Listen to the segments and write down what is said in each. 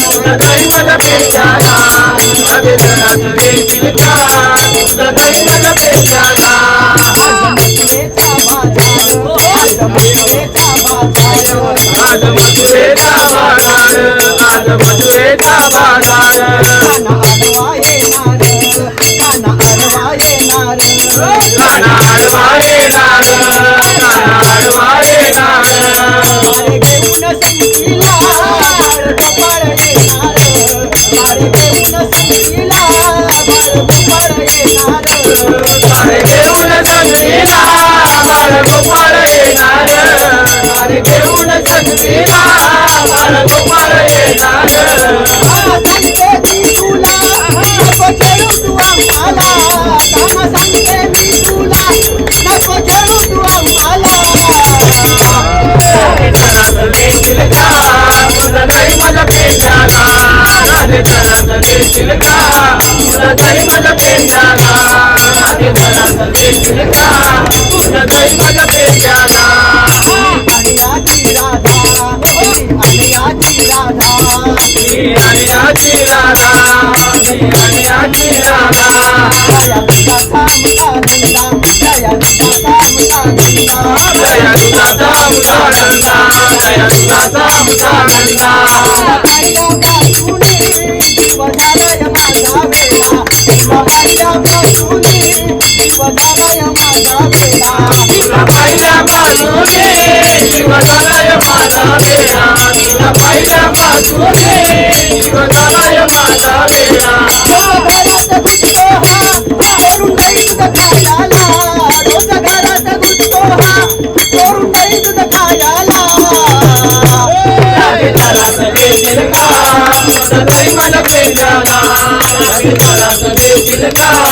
येईल का तुझं जाई माझ्या पेटाला राधे दरात येईल का तुझं बाजार आज मथुरेचा बाजार खाना घेऊन संगीला बाळ गोपाळ येणार. आणि आजी राधा आणि आजी राधा दया तुझा मुका दया तुझा मुका पाहिल्या पासूनी जीव झालाय माझा वेळा घरात घुसतो हा करून नाही दूध खायला रोज घरात घुसतो हा करून नाही दूध खायला एका जनार्दनी रामा एका जनार्दनी रामा दादा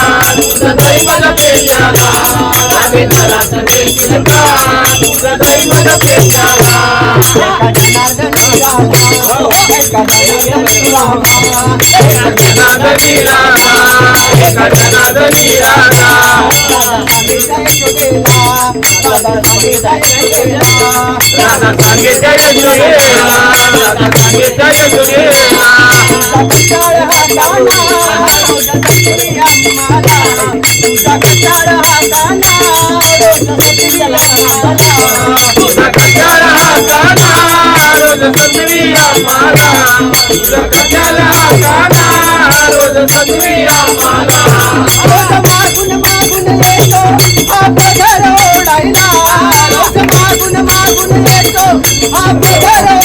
सांगे जायचो गेला दादा सांगे जायचो गेला राधा कटाळ हा गाणा रोज सत्री आम्हाला तुझा कटाळ हा गाणा रोज सत्री येतो आपलं घर ओढायला रोज मागून मागून येतो आपलं घर